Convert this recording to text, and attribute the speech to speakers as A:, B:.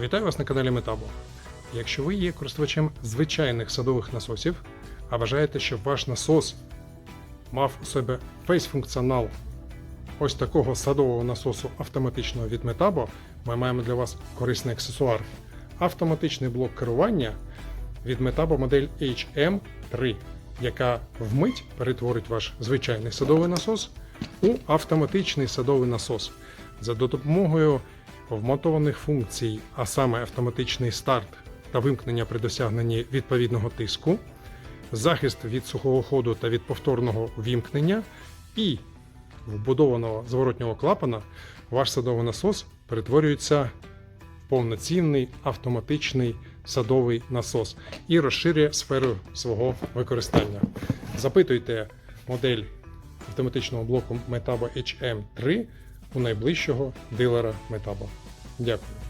A: Вітаю вас на каналі Метабо. Якщо ви є користувачем звичайних садових насосів, а бажаєте, щоб ваш насос мав у себе весь функціонал ось такого садового насосу автоматичного від Metabo, ми маємо для вас корисний аксесуар. Автоматичний блок керування від Metabo модель HM3, яка вмить перетворить ваш звичайний садовий насос у автоматичний садовий насос за допомогою вмотованих функцій, а саме автоматичний старт та вимкнення при досягненні відповідного тиску, захист від сухого ходу та від повторного вімкнення і вбудованого зворотнього клапана, ваш садовий насос перетворюється в повноцінний автоматичний садовий насос і розширює сферу свого використання. Запитуйте модель автоматичного блоку Metabo HM3 у найближчого дилера Метаба. Дякую.